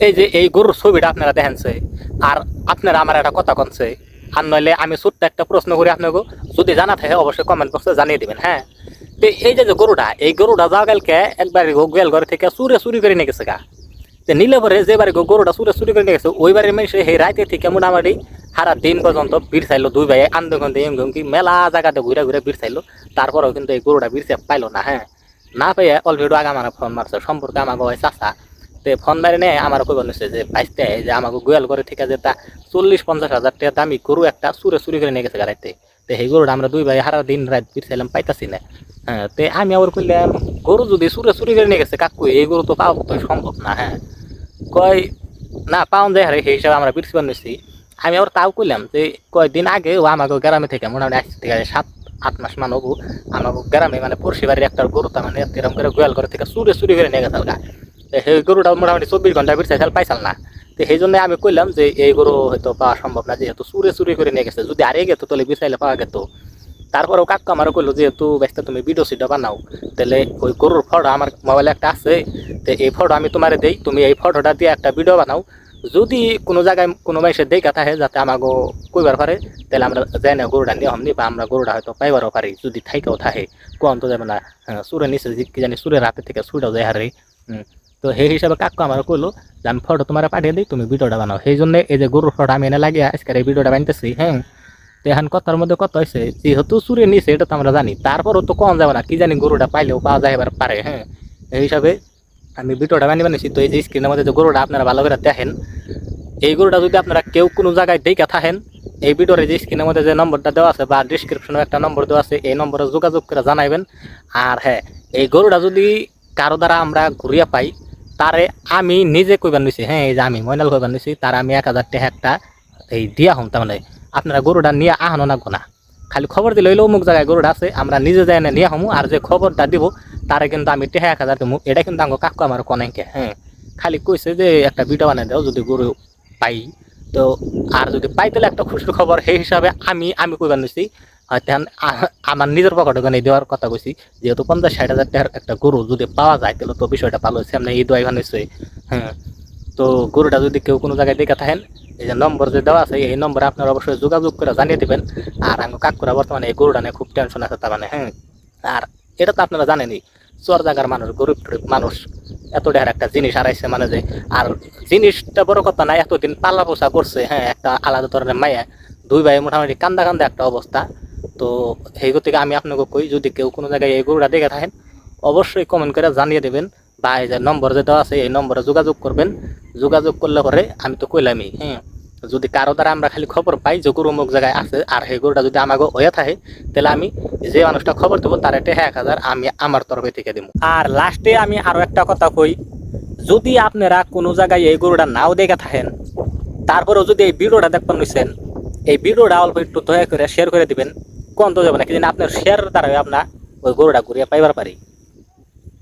এই যে এই গরুর ছবিটা আপনারা দেখেনছে আর আপনারা আমার একটা কথা কনছে আর নইলে আমি ছোট্ট একটা প্রশ্ন করি আপনাকে। যদি জানা থাকে অবশ্যই কমেন্ট বক্সে জানিয়ে দিবেন হ্যাঁ? তো এই যে যে গরুটা, এই গরুটা যাওয়া গেলকে একবার গোয়াল ঘরে থেকে চুরে চুরি করে নিয়ে গেছে গা। তো নিলে পরে যে গরুটা চুরে চুরি করে নিয়ে গেছে, ওই বাড়ির সেই রাতে থেকে মোটামুটি সারা দিন পর্যন্ত বীর চাইলো দুই ভাই আন্দে খন্দে এম কি মেলা জায়গাতে ঘুরে ঘুরে বীর চাইলো। তারপরেও কিন্তু এই গরুটা বীর পাইলো না হ্যাঁ? না পেয়ে অলরেডি আগে আমার ফোন মারছে। সম্পর্কে আমাকে ওই চাষা তে ফোন মারি নে আমার কই বলছে যে, বাইসতে যে আমাকে গোয়াল করে ঠিক আছে তা চল্লিশ পঞ্চাশ হাজার টাকা দামি গরু একটা চুরে চুরি করে নিয়ে গেছে গাড়িতে। তো সেই গরুটা আমরা দুই ভাই সারা দিন রাত ফিরছিলাম, পাইতাছি না। হ্যাঁ তে আমি আবার কইলাম, গরু যদি চুরে চুরি করে নিয়ে গেছে, কাকু, এই গরু তো পাওয়া তো সম্ভব না হ্যাঁ। কয়, না, পাওয়া যায় হারে সেই হিসাবে আমরা প্রিন্সিপাল নিচ্ছি আমি আবার তাও কইলাম যে কয়েকদিন আগে ও আমাকে গ্রামে থেকে মোটামুটি আসছে আছে সাত, আট মাস মান হব আমাকে গ্রামে মানে পড়শি বাড়ির একটা গরু তার মানে এরকম করে গোয়াল করে থেকে চুরে চুরি করে নিয়ে গেছে তো সেই গরুটা মোটামুটি চব্বিশ ঘণ্টা ফিরছে খেল পাইছাল না। তো সেই জন্য আমি কইলাম যে এই গরু হয়তো পাওয়া সম্ভব না যেহেতু চুরে চুরি করে নিয়ে গেছে। যদি আরে গেতো তাহলে বিচাইলে পাওয়া গেত। তারপরেও কাকু আমারও কইলো যেহেতু ব্যস্ত তুমি ভিডিও সিডিও বানাও। তাহলে ওই গরুর ফটো আমার মোবাইলে একটা আছে। তো এই ফটো আমি তোমারে দেই তুমি এই ফটোটা দিয়ে একটা ভিডিও বানাও। যদি কোনো জায়গায় কোনো মানুষের দেখা থাকে যাতে আমাকে কইবার পারে তাহলে আমরা যাই না গরুটা নিয়ে হমনি বা আমরা গরুটা হয়তো পাইবারও পারি। যদি থাইকেও থাকে কোন তো যাবে না হ্যাঁ, সুরে নিচে কি জানি সুরের হাতে থেকে সুরেও যায় হারে। তো সেই হিসাবে কাকু আমার কইলো যে আমি ফটো তোমার পাঠিয়ে দিই, তুমি ভিডিওটা বানাও। সেই জন্য এই যে গরুর ফটো আমি এনে লাগিয়ে আজকের এই ভিডিওটা বানতেছি হ্যাঁ তো এখন কথার মধ্যে কথা হয়েছে যেহেতু সুরে নিছে এটা তো আমরা জানি। তারপরও তো কম যাবে না, কি জানি গরুটা পাইলেও পাওয়া যায় এবার পারে হ্যাঁ এই হিসাবে আমি ভিডিওটা বানিয়ে বানিয়েছি তো এই যে স্ক্রিনের মধ্যে যে গরুটা আপনারা ভালো করে দেখেন, এই গরুটা যদি আপনারা কেউ কোনো জায়গায় দেখে থাকেন, এই ভিডিওর যে স্ক্রিনের মধ্যে যে নম্বরটা দেওয়া আছে বা ডিসক্রিপশনে একটা নম্বর দেওয়া আছে, এই নম্বরে যোগাযোগ করে জানাইবেন। আর হ্যাঁ এই গরুটা যদি কারও দ্বারা আমরা ঘুরিয়ে পাই তারে আমি নিজে কইবার নিছি হ্যাঁ এই যে আমি ময়নাল কইবার নিছি, তার আমি এক হাজার টাকা একটা এই দিয়া হম তার আপনারা গরুটা নিয়ে আহানো না। গোনা খালি খবর দিলে হইল অমুক জায়গায় গরুটা আছে, আমরা নিজে যাই না নিয়ে হমু, আর যে খবরটা দিব, তারে কিন্তু আমি টেহা এক হাজার দেবো এটা কিন্তু আমার কাকু আমার কনেকে হ্যাঁ। খালি কইছে যে একটা ভিডিও বানিয়ে দাও, যদি গরু পাই। তো, আর যদি পাই তাহলে একটা খুশির খবর, সেই হিসাবে আমি আমি কইবার নিছি। আমার নিজের পকেটে গানে দেওয়ার কথা কইছি যেহেতু পঞ্চাশ ষাট হাজার টাকার একটা গরু যদি পাওয়া যায় তাহলে তো বিষয়টা ভালো হয়েছে আমরা এই দোয়াই নিশ্চয়ই হ্যাঁ তো গরুটা যদি কেউ কোনো জায়গায় দেখে থাকেন এই যে নম্বর যে দেওয়া আছে, এই নম্বরে আপনারা অবশ্যই যোগাযোগ করে জানিয়ে দেবেন। আর আমি কাকুরা বর্তমানে এই গরুটা নিয়ে খুব টেনশন আছে তার মানে হ্যাঁ আর এটা তো আপনারা জানেনই চর জায়গার মানুষ গরিব টরিব মানুষ, এত ঢের একটা জিনিস হারাইছে মানে যে আর জিনিসটা বড় কথা না এতদিন পাল্লা পোষা করছে হ্যাঁ একটা আলাদা ধরনের মায়া, দুই ভাই মোটামুটি কান্দা কান্দা একটা অবস্থা। তো সেই থেকে আমি আপনাকে কই, যদি কেউ কোনো জায়গায় এই গরুটা দেখে থাকেন, অবশ্যই কমেন্ট করে জানিয়ে দেবেন বা এই যে নম্বর যে দেওয়া আছে, এই নম্বরে যোগাযোগ করবেন। যোগাযোগ করলে পরে আমি তো কইলামই হ্যাঁ। যদি কারও দ্বারা আমরা খালি খবর পাই যে গরু অমুক জায়গায় আছে আর সেই গরুটা যদি আমাকে হয়ে থাকে, তাহলে আমি যে মানুষটা খবর দেবো তার একটা এক হাজার আমি আমার তরফে থেকে দেবো। আর লাস্টে আমি আরও একটা কথা কই, যদি আপনারা কোনো জায়গায় এই গরুটা নাও দেখে থাকেন, তারপরেও যদি এই ভিডিওটা দেখবেন নিছেন এই ভিডিওটা অল্প একটু দয়া করে শেয়ার করে দিবেন। কোন তো যাবে না কিন্তু আপনার শেয়ার দ্বারা আপনার ওই গরুটা ঘুরিয়ে পাইবার পারি।